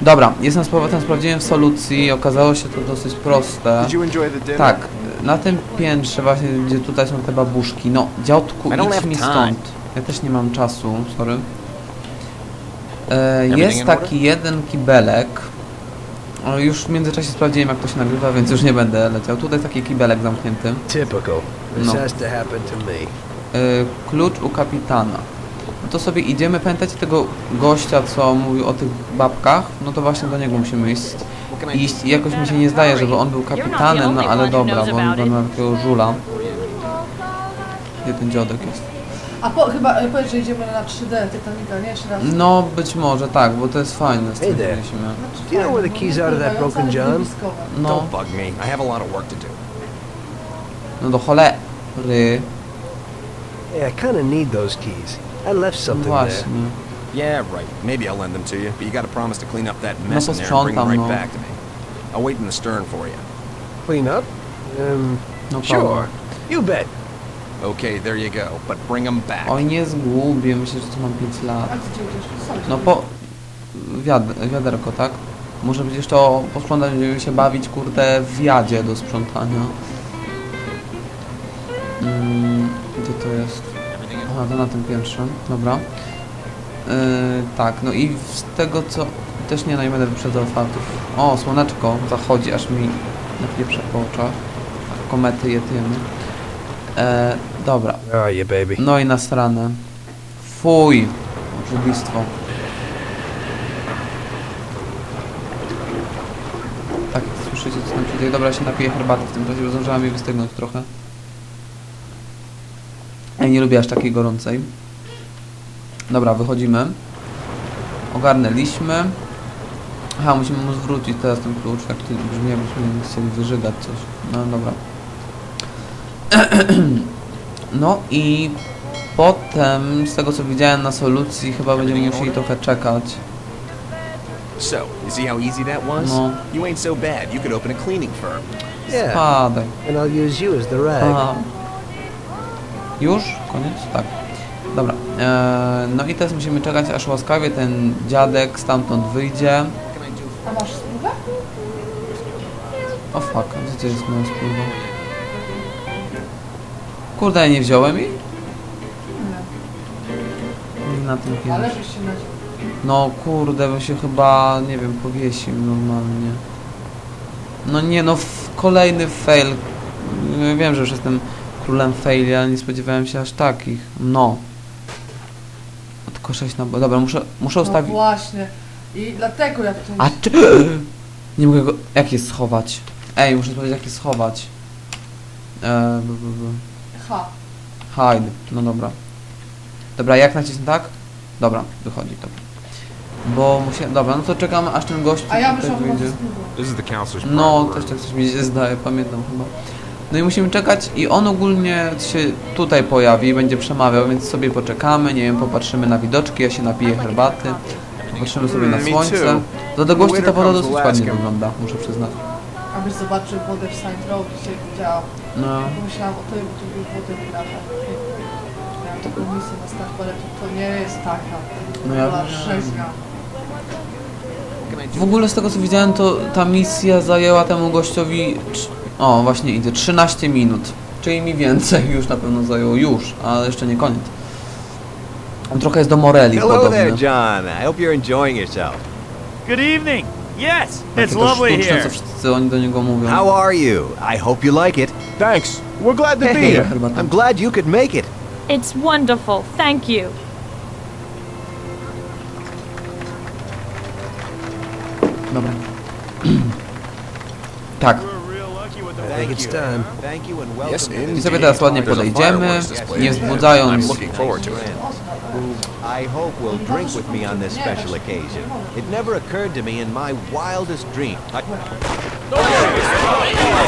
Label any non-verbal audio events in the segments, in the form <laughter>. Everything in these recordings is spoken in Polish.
Dobra, jestem z powrotem, sprawdziłem w solucji, okazało się to dosyć proste. Tak, na tym piętrze właśnie, gdzie tutaj są te babuszki, no dziadku, idź mi stąd. Ja też nie mam czasu, sorry. E, jest taki jeden kibelek. O, już w międzyczasie sprawdziłem jak to się nagrywa, więc już nie będę leciał. Tutaj jest taki kibelek zamknięty. Typical. No. E, klucz u kapitana. No to sobie idziemy, pamiętacie tego gościa, co mówił o tych babkach? No to właśnie do niego musimy iść. Iść i jakoś mi się nie zdaje, żeby on był kapitanem, no ale dobra, bo on na takiego żula. Gdzie ten dziadek jest? A po, chyba e, powiedz, że idziemy na 3D Titanica, nie? Jeszcze raz. No, być może tak, bo to jest fajne, Hey there. stwierdziliśmy. Do you know where the fajne, keys no, are to that wpływające, broken ale John? widowiskowe. No, Don't bug me. I have a lot of work to do. no do cholery. Hey, I kind of need those keys. I left No something there. właśnie. Yeah, right. Maybe I'll lend them to you, but you gotta promise to clean up that No mess in there and bring them posprzątam, right no. back to me. I'll wait in the stern for you. Clean up? Um, No sure. You bet. Okay, there you go. But bring them back. Oj, nie zgubię, myślę, że tu mam 5 lat. A gdzie idziesz? Sorry, No po... Wiad wiaderko, tak? Muszę przecież to posprzątać, będziemy się bawić, kurde, w jadzie do sprzątania. Mm, gdzie to jest? Aha, to na tym pierwszym, dobra. Yy, tak, no i z tego co... Też nie, no i będę wyprzedzał faktów. O, słoneczko zachodzi, aż mi napieprze po oczach. Komety jedymy. E, dobra, are you, baby? no i na stronę. Fuj! Żubistwo. Tak, słyszycie co tam się dzieje? Dobra, ja się napiję herbaty w tym czasie, bo zdążyłam jej wystygnąć trochę. Ja nie lubię aż takiej gorącej. Dobra, wychodzimy. Ogarnęliśmy. Aha, musimy mu zwrócić teraz ten klucz, jak ty brzmi jakbyśmy chcieli wyżygać coś. No dobra. <clears throat> No i potem, z tego co widziałem na solucji, chyba będziemy musieli trochę czekać. So, you see how easy that was? No. You ain't so bad. You could open a cleaning firm. Yeah. Spadaj. And I'll use you as the rag. Aha. Już? Koniec? Tak. Dobra. Eee, no i teraz musimy czekać, aż łaskawie ten dziadek stamtąd wyjdzie. A masz spływę? O fuck, gdzie jest moja spływa? Kurde, ja nie wziąłem jej? Nie na tym. Ale się nadział. No kurde, bym się chyba, nie wiem, powiesił normalnie. No nie no, f- kolejny fail. Ja Wiem, że już jestem królem faili, ale nie spodziewałem się aż takich. No. Tylko 6 na... Dobra, muszę, muszę No ustawić... właśnie. I dlatego ja tu A czy... <gasps> Nie mogę go... Jak je schować? Ej, muszę powiedzieć, jak je schować. Eee, b, b, b. Ha. Hide. No dobra. Dobra, jak nacisnę tak? Dobra, wychodzi, dobra. Bo muszę... Dobra, no to czekamy, aż ten gość A ja tutaj wyszłam chyba wyjdzie. This is the counselor's No, private też room. tak coś mi się zdaje, pamiętam chyba. No i musimy czekać i on ogólnie się tutaj pojawi, będzie przemawiał, więc sobie poczekamy, nie wiem, popatrzymy na widoczki, ja się napiję herbaty, popatrzymy sobie na Mm, słońce. Do odległości ta woda dosyć ładnie wygląda, muszę przyznać. Abyś zobaczył wodę w Saint Row, dzisiaj widziałam. No, Pomyślałam o tym, gdzie był wodę pirata. Miałam taką misję na start baletu. To nie jest taka. No ja w ogóle z tego co widziałem, to ta misja zajęła temu gościowi, o właśnie idzie, 13 minut. Czyli mi więcej <laughs> już na pewno zajęło, już, ale jeszcze nie koniec. On trochę jest do Moreli Hello podobny. there, John. I hope you're enjoying yourself. Good evening. Yes, it's Takie lovely sztuczne, here. co wszyscy oni do niego mówią. How are you? I hope you like it. Thanks. We're glad to be Hey, here. <laughs> Herbata. I'm glad you could make it. It's wonderful, thank you. Dobra. <clears throat> tak. I. Thank you and welcome. To sobie teraz ładnie podejdziemy, nie wzbudzając... I'm looking forward to it. I hope will drink with me on this special occasion. It never occurred to me in my wildest dream. I,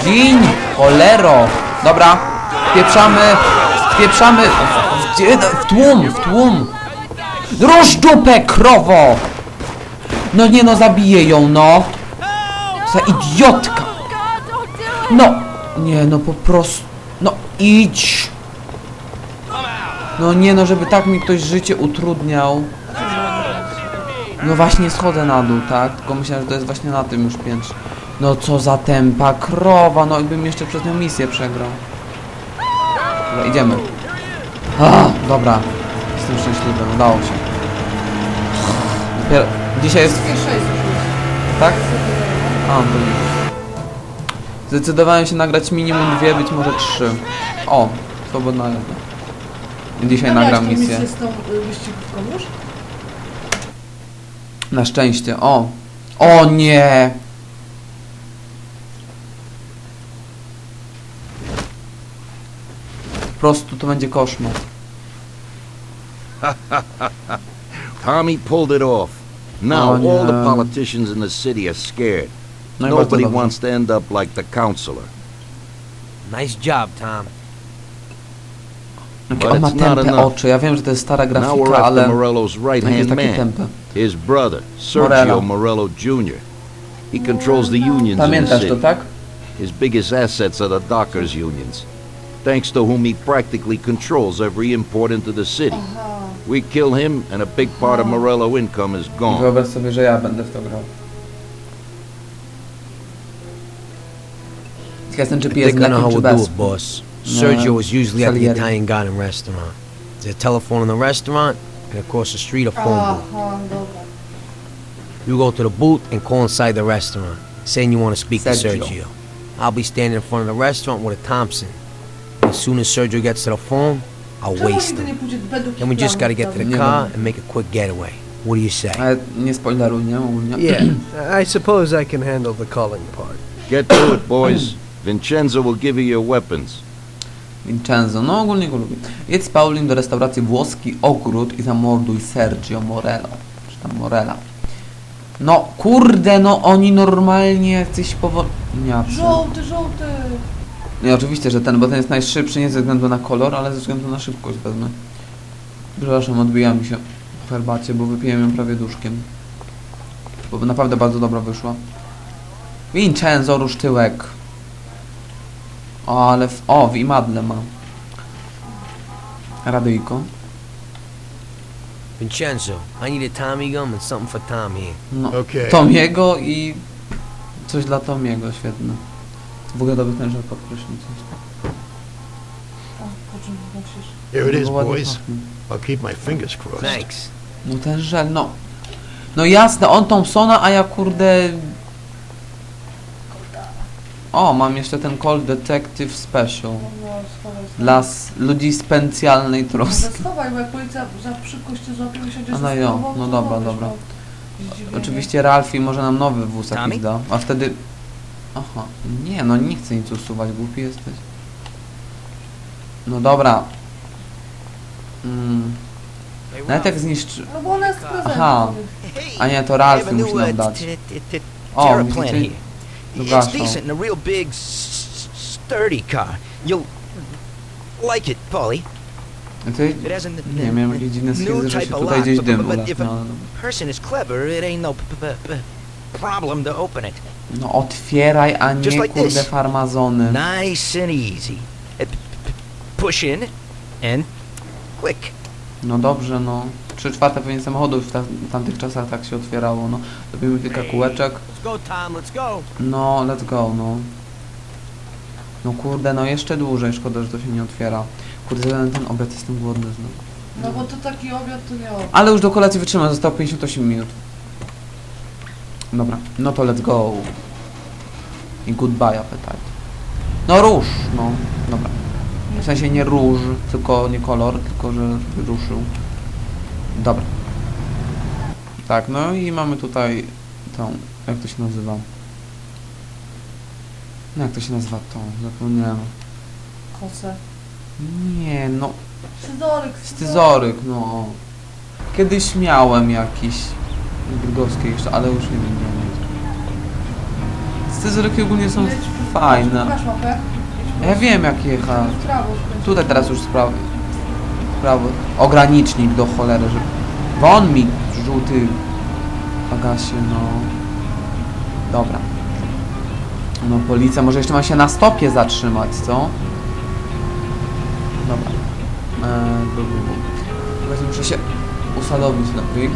Gin! Cholero! Dobra, wpieprzamy, wpieprzamy, gdzie, w tłum, w tłum! Rusz dupę, krowo! No nie no, zabiję ją, no! Za idiotka! No! Nie no, po prostu... No, idź! No nie no, żeby tak mi ktoś życie utrudniał. No właśnie schodzę na dół, tak? Tylko myślałem, że to jest właśnie na tym już piętrze. No co za tempa krowa, no i bym jeszcze przez nią misję przegrał. Dobra, idziemy. A, dobra. Jestem szczęśliwy, udało się. Dopiero... Dzisiaj jest... Tak? A, to nie. Zdecydowałem się nagrać minimum dwie, być może trzy. O, swobodna jazda. Dzisiaj nagram misję. misję z tą y, wyścigówką już? Na szczęście. O! O nie! Po prostu to będzie koszmar. <laughs> Tommy pulled it off. Now Oh, all the yeah. politicians in the city are scared. No i bardzo Nobody wants to end up like the counselor. Nice job, Tom. Jakie But on ma it's not tępe enough. oczy. Ja wiem, że to jest stara Now grafika, we're after ale Morello's jest right-hand takie man, tępe. his brother, Sergio Morello Jr. He controls the unions in the Pamiętasz to, city. tak? His biggest assets are the dockers' unions, thanks to whom he practically controls every import into the city. Uh-huh. We kill him, and a big part of uh-huh. Morello income is gone. wyobraź sobie, że ja będę w to grał. Ciekaw jestem, czy I pies think I know how we'll do it, boss. Sergio is usually at the Salieri. Italian Garden restaurant. There's a telephone in the restaurant, and across the street a phone booth. You go to the booth and call inside the restaurant, saying you want to speak Sergio. to Sergio. I'll be standing in front of the restaurant with a Thompson. As soon as Sergio gets to the phone, I'll waste nigdy nie him. pójdzie Then we just gotta get to the car and make a quick getaway. What do you say? Eh, nie spoileruj, nie? Ogólnie. Yeah, I suppose I can handle the calling part. Get to it, boys. <clears throat> Vincenzo will give you your weapons. Vincenzo, no ogólnie go lubię. Jedź z Paulim do restauracji Włoski Ogród i zamorduj Sergio Morello. Czy tam Morella. No kurde, no oni normalnie jacyś powolniacy. Żółty, żółty. Nie, oczywiście, że ten, bo ten jest najszybszy nie ze względu na kolor, ale ze względu na szybkość wezmę. Przepraszam, odbija mi się w herbacie, bo wypiłem ją prawie duszkiem. Bo naprawdę bardzo dobra wyszła. Vincenzo, rusz tyłek. O, ale w, o, w imadle ma. Radyjko. Vincenzo, I need a Tommy gun and something for Tom here. No, Okay. Tomiego i coś dla Tomiego, świetne. W ogóle dobry ten żel pod prysznicem. Po czym? Here it is, No, ładnie boys. pachnie. I'll keep my fingers crossed. Thanks. No ten żel, no. No jasne, on Thompsona, a ja kurde... O, mam jeszcze ten Call Detective Special. No, no, schowaj. Dla s- ludzi specjalnej No, troski. schowaj, bo jak policja za szybkość cię złapie, wysiądziesz A no jo, no dobra, dobra. no. Oczywiście Ralphie może nam nowy wóz jakiś Tommy? da, a wtedy... Aha, nie no, nie chcę nic usuwać, głupi jesteś. No dobra. Mm, nawet jak zniszczy... No bo ona jest prezentem. Aha. A nie, to Ralphie musi nam dać. O, widzicie? Here. It's Zgaszą. decent and a real big, s- s- sturdy car. You'll like it, Polly. Ty, It has a n- nie miałem jakieś dziwne new schizy, że się tutaj gdzieś dym a ale... person is clever, it ain't no p- p- p- problem to open it. No otwieraj, a Just nie like kurde farmazony. Nice and easy. Uh, p- p- Push in and click. No dobrze, no. Trzy czwarte pewnie samochodów w ta, w tamtych czasach tak się otwierało, no. Robimy kilka kółeczek. No, let's go, no. No kurde, no jeszcze dłużej, szkoda, że to się nie otwiera. Kurde, ten, ten obiad jestem głodny znowu. No bo to taki obiad to nie obiad. Ale już do kolacji wytrzymam, zostało 58 minut. Dobra, no to let's go. I goodbye appetite. No róż, no, dobra. W sensie nie róż, tylko nie kolor, tylko że ruszył. Dobra. Tak, no i mamy tutaj tą, jak to się nazywa? No jak to się nazywa to? Zapomniałem. Kosę. Nie, no Scyzoryk. Scyzoryk, no. Kiedyś miałem jakiś drugowskie jeszcze, ale już nie wiem gdzie jest. Scyzoryki ogólnie są fajne. Ja wiem jak jechać. Tutaj teraz już sprawy prawo, ogranicznik do cholery, żeby... Bo on mi żółty bagasie, no... Dobra. No policja, może jeszcze ma się na stopie zatrzymać, co? Dobra. Eee, bu, bu, muszę się usadowić lepiej.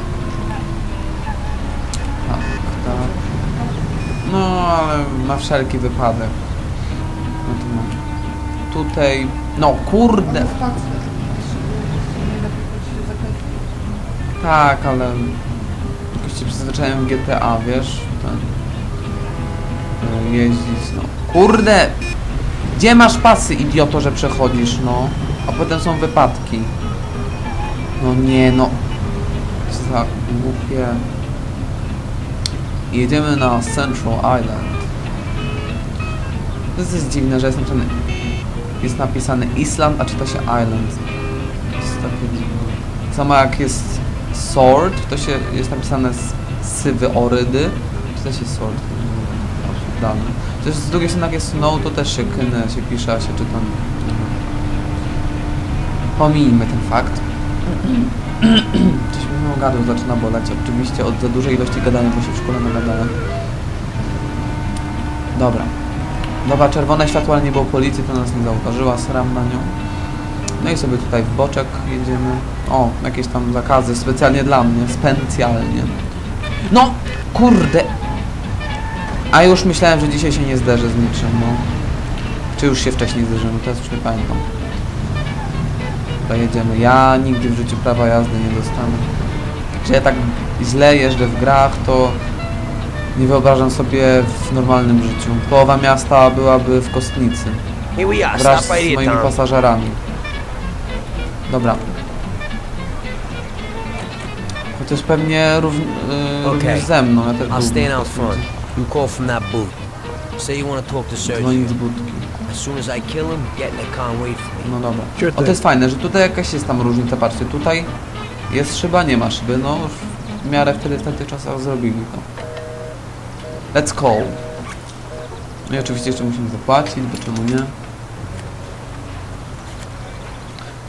Tak, tak. No, ale na wszelki wypadek. No to mam. Tutaj... No, kurde! Tak, ale jakoś się przyzwyczaiłem GTA, wiesz, ten, e, jeździć, no. Kurde! Gdzie masz pasy, idioto, że przechodzisz, no? A potem są wypadki. No nie, no. Za głupie. Jedziemy na Central Island. To jest dziwne, że jest napisane, jest napisane Island, a czyta się Island. To jest takie dziwne. Samo jak jest Sword, to się jest napisane s- sywy orydy, czyta się Sword. Dane. Też z drugiej strony jak jest Snow, to też się kynę, się pisze, a się czyta. Pomijmy ten fakt. Coś mi gardło zaczyna boleć. Oczywiście od za dużej ilości gadania, bo się w szkole nagadałem. Dobra. Dobra, czerwone światło, ale nie było policji, to nas nie zauważyła, sram na nią. No i sobie tutaj w boczek jedziemy. O, jakieś tam zakazy, specjalnie dla mnie, specjalnie. No, kurde. A już myślałem, że dzisiaj się nie zderzę z niczym, no. Czy już się wcześniej zderzyłem, teraz już nie pamiętam. Dobra, jedziemy. Ja nigdy w życiu prawa jazdy nie dostanę. Że ja tak źle jeżdżę w grach, to nie wyobrażam sobie w normalnym życiu. Połowa miasta byłaby w kostnicy. Wraz z moimi pasażerami. Dobra. Chociaż pewnie rów, yy, Okej. również ze mną. Ja też I'll stand out front. You call from that booth. Say you want to talk to Sergio. Dzwonić z budki. As soon as I kill him, get in the car and wait for me. No dobra. Sure O, to jest fajne, że tutaj jakaś jest tam różnica. Patrzcie, tutaj jest szyba, nie ma szyby. No, w miarę wtedy w tamtych czasach zrobili to. Let's call. No i oczywiście jeszcze musimy zapłacić, bo czemu nie?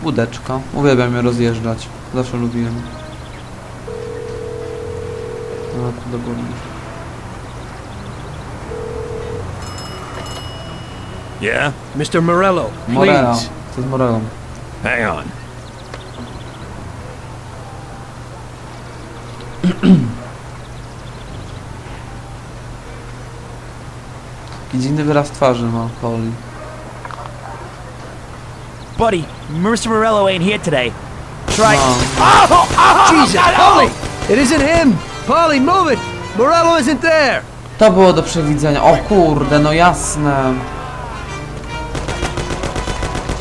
Łódeczka. Uwielbiam je rozjeżdżać. Zawsze lubiłem. No, tu do. Yeah? Mr. Morello, Morela. please. Co z Morelą? Hang on. <clears throat> Jaki dziwny wyraz twarzy ma Pauli. Buddy, Mr. Morello ain't here today. Try. No. Oh, oh, oh, Jesus, Polly! It isn't him! Polly, move it! Morello isn't there! To było do przewidzenia. O kurde, no jasne.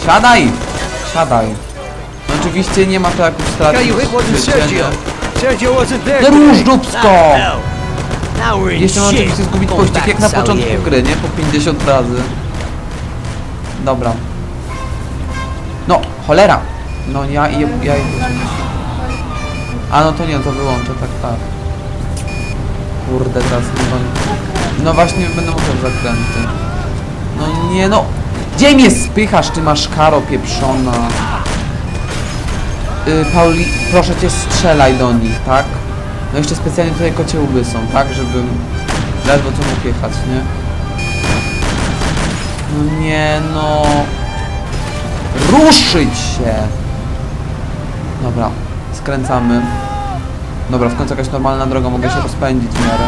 Siadaj! Siadaj. No oczywiście nie ma to jak Guy stracić. you hit wasn't życzenia. Sergio. Wasn't there róż dupsko! Jeszcze mam oczywiście zgubić pościg jak na początku gry, nie? Po 50 razy. Dobra. No, cholera! No ja i ja, ja A no to nie, to wyłączę, tak, tak. Kurde, teraz. No właśnie będę musiał zakręty. No nie no! Gdzie mnie spychasz, ty masz karo pieprzona? Y, Pauli, proszę cię strzelaj do nich, tak? No jeszcze specjalnie tutaj kocie łby są, tak? Żebym ledwo co mógł jechać, nie? No nie no... Ruszyć się! Dobra, skręcamy. Dobra, w końcu jakaś normalna droga, mogę się rozpędzić w miarę.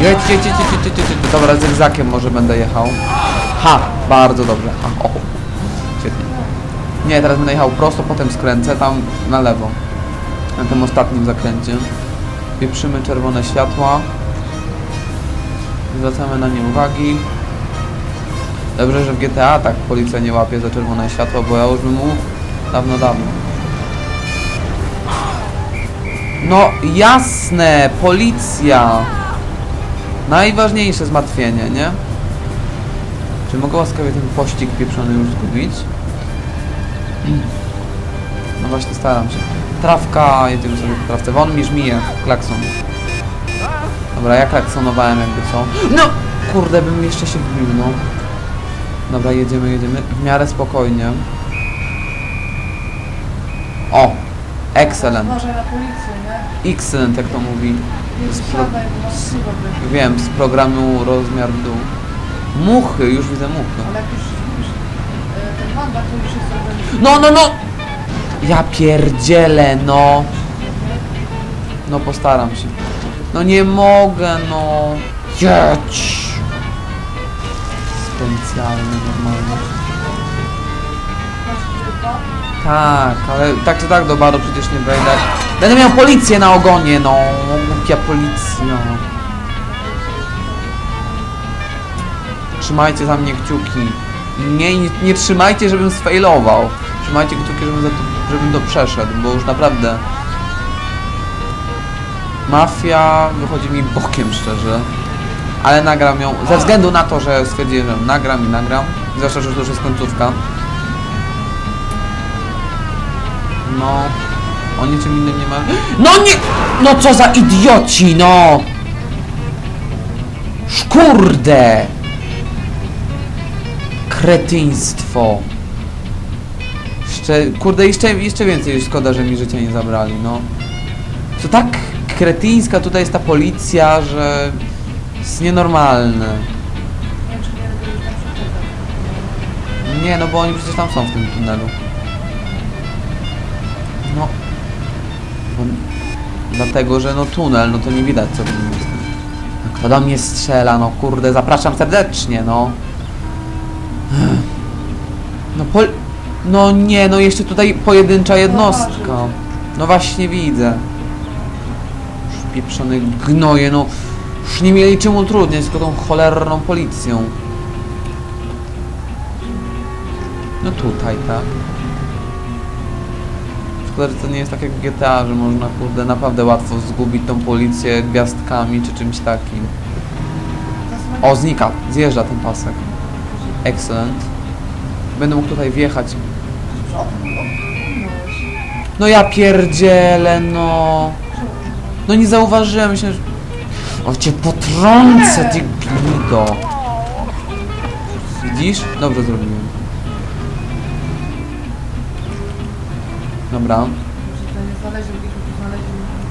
Jedź, jedź, jedź, jedź, jedź, jedź. Dobra, zygzakiem może będę jechał. Ha! Bardzo dobrze. Ha, o. Świetnie. Nie, teraz będę jechał prosto, potem skręcę tam na lewo. Na tym ostatnim zakręcie. Pieprzymy czerwone światła. Zwracamy na nie uwagi. Dobrze, że w GTA tak policja nie łapie za czerwone światło, bo ja już bym mógł dawno, dawno. No jasne, policja. Najważniejsze zmartwienie, nie? Czy mogę łaskawie ten pościg pieprzony już zgubić? No właśnie staram się. Trawka, jedziemy sobie po trawce. Won mi żmije, klakson. Dobra, ja klaksonowałem jakby co. No! Kurde, bym jeszcze się wbił, no. Dobra, jedziemy, jedziemy. W miarę spokojnie. O! Excellent. Uważaj na policję, nie? Excellent, jak to mówi. Nie Z pro- wsiadaj, bo masz siłę być. Wiem, z programu rozmiar dół. Muchy, już widzę muchy. Ale jak już widzisz e, ten mandat, to już jest zrobiony. No, no, no! Ja pierdzielę, no. No, postaram się. No nie mogę, no. Jedź! potencjalny normalnie. Tak, ale tak czy tak do baru przecież nie wejdę. Będę miał policję na ogonie, no. Głupia policja. Trzymajcie za mnie kciuki. Nie, nie, nie trzymajcie, żebym sfailował. Trzymajcie kciuki, żebym, za to, żebym to przeszedł, bo już naprawdę... Mafia wychodzi mi bokiem, szczerze. Ale nagram ją, ze względu na to, że stwierdziłem, że nagram i nagram. Zwłaszcza, że to już jest końcówka. No... O niczym innym nie ma... No nie! No co za idioci, no! Szkurde! Kretyństwo. Jeszcze, kurde, jeszcze, jeszcze więcej szkoda, że mi życia nie zabrali, no. To tak kretyńska tutaj jest ta policja, że jest nienormalne. Nie no bo oni przecież tam są w tym tunelu. Dlatego, że no tunel, no to nie widać co w nim jest. No, kto do mnie strzela, no kurde, zapraszam serdecznie, no. No pol... No nie, no jeszcze tutaj pojedyncza jednostka. No właśnie widzę. Już Pieprzone gnoje, no. Już nie mieli czym utrudniać, tylko tą cholerną policją. No tutaj, tak. Szkoda, to nie jest tak jak w GTA, że można kurde naprawdę łatwo zgubić tą policję gwiazdkami czy czymś takim. O, znika, zjeżdża ten pasek. Excellent. Będę mógł tutaj wjechać. No ja pierdzielę, no. No nie zauważyłem, myślałem, że... O cię potrącę, ty gnido. Widzisz? Dobrze zrobiłem. Dobra. To.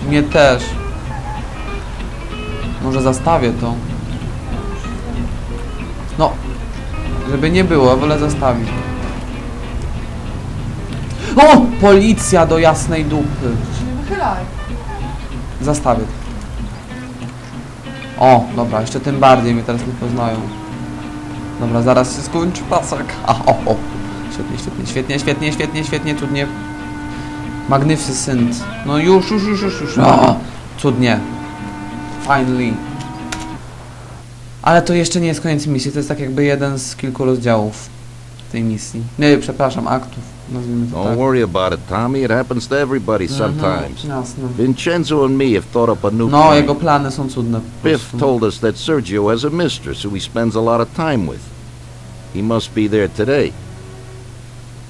Mnie też. Może zastawię to. No. Żeby nie było, wolę zastawić. O! Policja do jasnej dupy. Zastawię. O, dobra, jeszcze tym bardziej mnie teraz nie poznają. Dobra, zaraz się skończy pasek. A, <laughs> o, o. Świetnie, świetnie, świetnie, świetnie, świetnie, świetnie, cudnie. Magnificent. No już, już, już, już, już. O, cudnie. Finally. Ale to jeszcze nie jest koniec misji, to jest tak jakby jeden z kilku rozdziałów tej misji. Nie, przepraszam, aktów. Nazwijmy to Don't tak. worry about it, Tommy. It happens to everybody sometimes. Mhm, jasne. Vincenzo and me have thought up a new No, plan. jego plany są cudne. po Biff prostu. told us that Sergio has a mistress who he spends a lot of time with. He must be there today.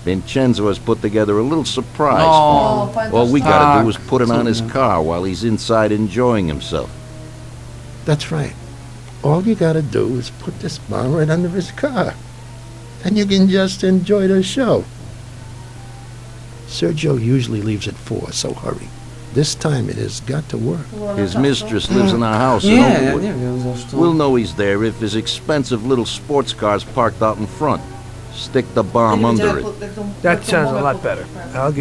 Vincenzo has put together a little surprise No. for him. pamiętasz All we gotta do is put it on his car while he's inside enjoying himself. That's right. All you gotta do is put this bomb right under his car. And you can just enjoy the show. Sergio usually leaves at four, so hurry. This time it has got to work. His mistress lives in our house in Nie, ja Oakwood. nie wiem zresztą. We'll know he's there if his expensive little sports car's parked out in front. Stick the bomb Ja nie under wiedziałem, it. jak to- jak to- That jak to sounds a mogę lot po- better. tak. I'll